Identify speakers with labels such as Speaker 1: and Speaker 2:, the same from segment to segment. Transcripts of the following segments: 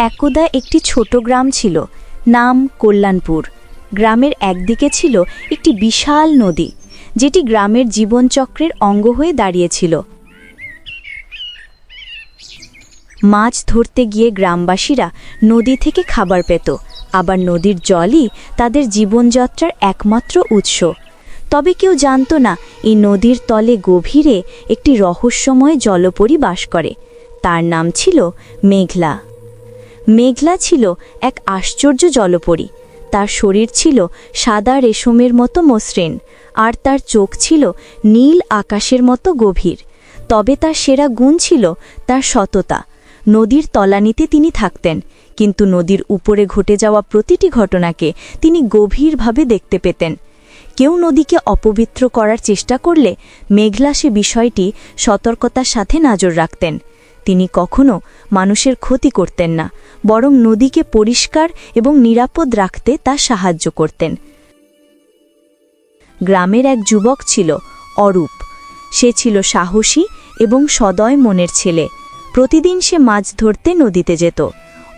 Speaker 1: একদা একটি ছোট গ্রাম ছিল, নাম কল্যাণপুর। গ্রামের একদিকে ছিল একটি বিশাল নদী, যেটি গ্রামের জীবনচক্রের অঙ্গ হয়ে দাঁড়িয়েছিল। মাছ ধরতে গিয়ে গ্রামবাসীরা নদী থেকে খাবার পেত, আবার নদীর জলই তাদের জীবনযাত্রার একমাত্র উৎস। তবে কেউ জানত না, এই নদীর তলে গভীরে একটি রহস্যময় জলপরী বাস করে। তার নাম ছিল মেঘলা। মেঘলা ছিল এক আশ্চর্য জলপরী। তার শরীর ছিল সাদা রেশমের মতো মসৃণ, আর তার চোখ ছিল নীল আকাশের মতো গভীর। তবে তার সেরা গুণ ছিল তার সততা। নদীর তলানিতে তিনি থাকতেন, কিন্তু নদীর উপরে ঘটে যাওয়া প্রতিটি ঘটনাকে তিনি গভীরভাবে দেখতে পেতেন। কেউ নদীকে অপবিত্র করার চেষ্টা করলে মেঘলা সে বিষয়টি সতর্কতার সাথে নজর রাখতেন। তিনি কখনো মানুষের ক্ষতি করতেন না, বরং নদীকে পরিষ্কার এবং নিরাপদ রাখতে তা সাহায্য করতেন। গ্রামের এক যুবক ছিল অরূপ। সে ছিল সাহসী এবং সদয় মনের ছেলে। প্রতিদিন সে মাছ ধরতে নদীতে যেত।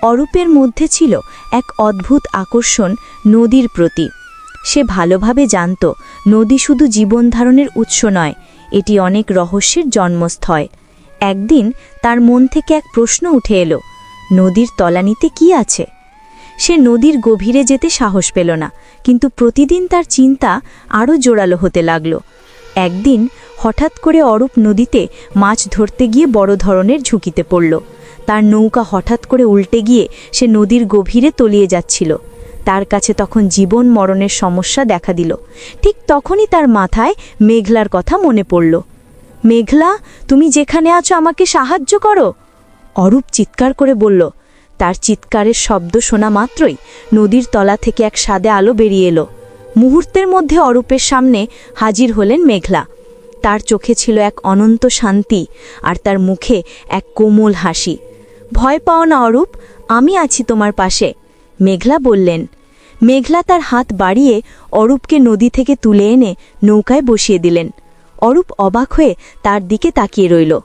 Speaker 1: অরূপের মধ্যে ছিল এক অদ্ভুত আকর্ষণ নদীর প্রতি। সে ভালোভাবে জানত, নদী শুধু জীবনধারণের উৎস নয়, এটি অনেক রহস্যের জন্মস্থয় একদিন তার মন থেকে এক প্রশ্ন উঠে এলো, নদীর তলানিতে কি আছে? সে নদীর গভীরে যেতে সাহস পেল না, কিন্তু প্রতিদিন তার চিন্তা আরও জোরালো হতে লাগল। একদিন হঠাৎ করে অরূপ নদীতে মাছ ধরতে গিয়ে বড় ধরনের ঝুঁকিতে পড়ল। তার নৌকা হঠাৎ করে উল্টে গিয়ে সে নদীর গভীরে তলিয়ে যাচ্ছিল। তার কাছে তখন জীবন মরণের সমস্যা দেখা দিল। ঠিক তখনই তার মাথায় মেঘলার কথা মনে পড়ল। মেঘলা, তুমি যেখানে আছো আমাকে সাহায্য করো। অরূপ চিৎকার করে বলল, তার চিৎকারের শব্দ শোনা মাত্রই নদীর তলা থেকে এক সাদে আলো বেরিয়ে এলো। মুহূর্তের মধ্যে অরূপের সামনে হাজির হলেন মেঘলা। তার চোখে ছিল এক অনন্ত শান্তি আর তার মুখে এক কোমল হাসি। ভয় পাও না অরূপ, আমি আছি তোমার পাশে। মেঘলা বললেন, মেঘলা তার হাত বাড়িয়ে অরূপকে নদী থেকে তুলে এনে নৌকায় বসিয়ে দিলেন। অরূপ অবাক হয়ে তার দিকে তাকিয়ে রইল।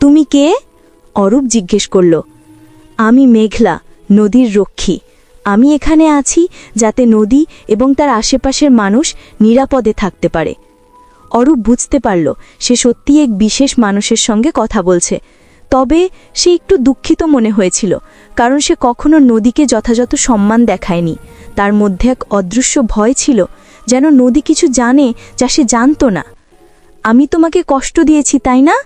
Speaker 1: তুমি কে? অরূপ জিজ্ঞেস করল। আমি মেঘলা, নদীর রক্ষী। আমি এখানে আছি যাতে নদী এবং তার আশেপাশের মানুষ নিরাপদে থাকতে পারে। অরূপ বুঝতে পারল, সে সত্যিই এক বিশেষ মানুষের সঙ্গে কথা বলছে। তবে সে একটু দুঃখিত মনে হয়েছিল, কারণ সে কখনো নদীকে যথাযথ সম্মান দেখায়নি। তার মধ্যে এক অদৃশ্য ভয় ছিল, যেন নদী কিছু জানে যা সে জানত না। আমি তোমাকে কষ্ট দিয়েছি, তাই না?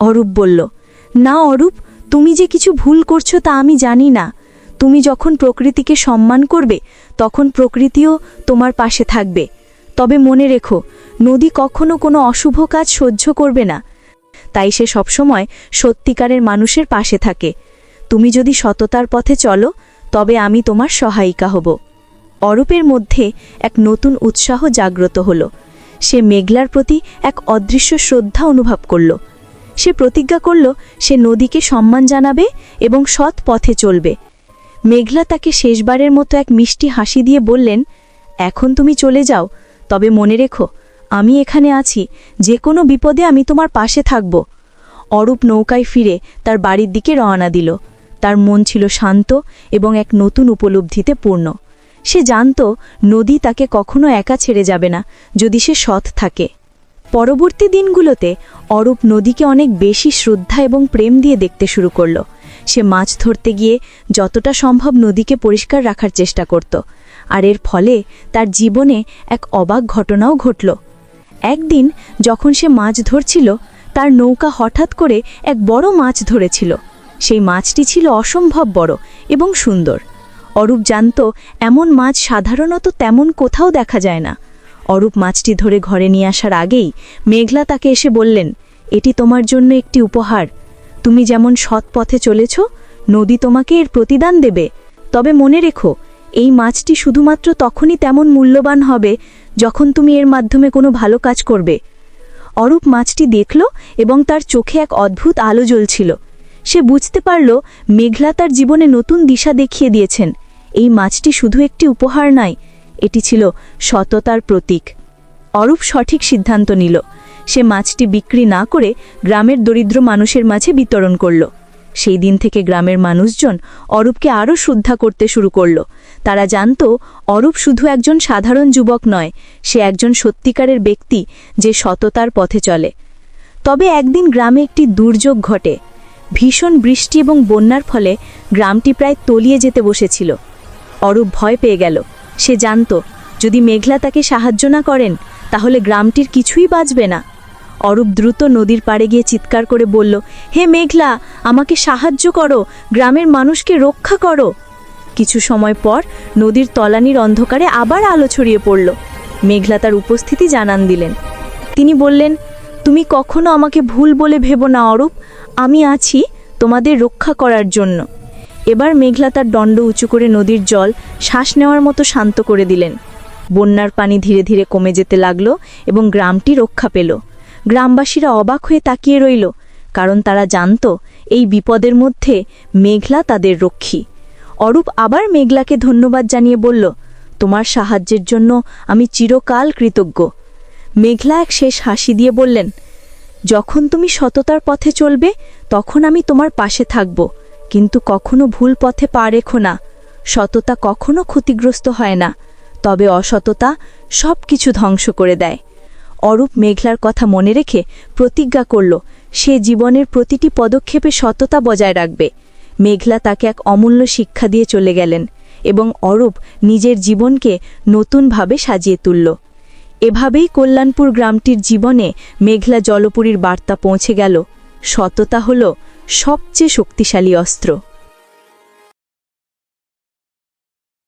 Speaker 1: অরূপ বলল, না অরূপ, তুমি যে কিছু ভুল করছ তা আমি জানি না। তুমি যখন প্রকৃতিকে সম্মান করবে, তখন প্রকৃতিও তোমার পাশে থাকবে। তবে মনে রেখো, নদী কখনো কোনো অশুভ কাজ সহ্য করবে না। তাই সে সবসময় সত্যিকারের মানুষের পাশে থাকে। তুমি যদি সততার পথে চলো, তবে আমি তোমার সহায়িকা হব। অরূপের মধ্যে এক নতুন উৎসাহ জাগ্রত হল। সে মেঘলার প্রতি এক অদৃশ্য শ্রদ্ধা অনুভব করল। সে প্রতিজ্ঞা করল, সে নদীকে সম্মান জানাবে এবং সৎ পথে চলবে। মেঘলা তাকে শেষবারের মতো এক মিষ্টি হাসি দিয়ে বললেন, এখন তুমি চলে যাও, তবে মনে রেখো, আমি এখানে আছি যে কোনো বিপদে আমি তোমার পাশে থাকব। অরূপ নৌকায় ফিরে তার বাড়ির দিকে রওনা দিল। তার মন ছিল শান্ত এবং এক নতুন উপলব্ধিতে পূর্ণ। সে জানত নদী তাকে কখনো একা ছেড়ে যাবে না, যদি সে সৎ থাকে। পরবর্তী দিনগুলোতে অরূপ নদীকে অনেক বেশি শ্রদ্ধা এবং প্রেম দিয়ে দেখতে শুরু করল। সে মাছ ধরতে গিয়ে যতটা সম্ভব নদীকে পরিষ্কার রাখার চেষ্টা করত, আর এর ফলে তার জীবনে এক অবাক ঘটনাও ঘটল। একদিন যখন সে মাছ ধরছিল, তার নৌকা হঠাৎ করে এক বড় মাছ ধরেছিল। সেই মাছটি ছিল অসম্ভব বড় এবং সুন্দর। অরূপ জানত, এমন মাছ সাধারণত তেমন কোথাও দেখা যায় না। অরূপ মাছটি ধরে ঘরে নিয়ে আসার আগেই মেঘলা তাকে এসে বললেন, এটি তোমার জন্য একটি উপহার। তুমি যেমন সৎ পথে চলেছ, নদী তোমাকে এর প্রতিদান দেবে। তবে মনে রেখো, এই মাছটি শুধুমাত্র তখনই তেমন মূল্যবান হবে যখন তুমি এর মাধ্যমে কোনো ভালো কাজ করবে। অরূপ মাছটি দেখল এবং তার চোখে এক অদ্ভুত আলো জ্বলছিল। সে বুঝতে পারল মেঘলা তার জীবনে নতুন দিশা দেখিয়ে দিয়েছেন। এই মাছটি শুধু একটি উপহার নয় এটি ছিল সততার প্রতীক। অরূপ সঠিক সিদ্ধান্ত নিল। সে মাছটি বিক্রি না করে গ্রামের দরিদ্র মানুষের মাঝে বিতরণ করল। সেই দিন থেকে গ্রামের মানুষজন অরূপকে আরও শ্রদ্ধা করতে শুরু করল। তারা জানত, অরূপ শুধু একজন সাধারণ যুবক নয়, সে একজন সত্যিকারের ব্যক্তি যে সততার পথে চলে। তবে একদিন গ্রামে একটি দুর্যোগ ঘটে। ভীষণ বৃষ্টি এবং বন্যার ফলে গ্রামটি প্রায় তলিয়ে যেতে বসেছিল। অরূপ ভয় পেয়ে গেল। সে জানত, যদি মেঘলা তাকে সাহায্য না করেন, তাহলে গ্রামটির কিছুই বাঁচবে না। অরূপ দ্রুত নদীর পাড়ে গিয়ে চিৎকার করে বলল, হে মেঘলা, আমাকে সাহায্য করো, গ্রামের মানুষকে রক্ষা করো। কিছু সময় পর নদীর তলানির অন্ধকারে আবার আলো ছড়িয়ে পড়ল। মেঘলা তার উপস্থিতি জানান দিলেন। তিনি বললেন তুমি কখনো আমাকে ভুল বলে ভেবো না, অরূপ। আমি আছি তোমাদের রক্ষা করার জন্য। এবার মেঘলা তার দণ্ড উঁচু করে নদীর জল শ্বাস নেওয়ার মতো শান্ত করে দিলেন। বন্যার পানি ধীরে ধীরে কমে যেতে লাগল এবং গ্রামটি রক্ষা পেল। গ্রামবাসীরা অবাক হয়ে তাকিয়ে রইল, কারণ তারা জানত এই বিপদের মধ্যে মেঘলা তাদের রক্ষী। অরূপ আবার মেঘলাকে ধন্যবাদ জানিয়ে বলল, তোমার সাহায্যের জন্য আমি চিরকাল কৃতজ্ঞ। মেঘলা এক শেষ হাসি দিয়ে বললেন, যখন তুমি সততার পথে চলবে, তখন আমি তোমার পাশে থাকব। কিন্তু কখনো ভুল পথে পা রেখো না। সততা কখনো ক্ষতিগ্রস্ত হয় না। তবে অসততা সব কিছু ধ্বংস করে দেয়। অরূপ মেঘলার কথা মনে রেখে প্রতিজ্ঞা করল, সে জীবনের প্রতিটি পদক্ষেপে সততা বজায় রাখবে। মেঘলা তাকে এক অমূল্য শিক্ষা দিয়ে চলে গেলেন এবং অরূপ নিজের জীবনকে নতুনভাবে সাজিয়ে তুলল। এভাবেই কল্যাণপুর গ্রামটির জীবনে মেঘলা জলপুরীর বার্তা পৌঁছে গেল। সততা হল সবচেয়ে শক্তিশালী অস্ত্র।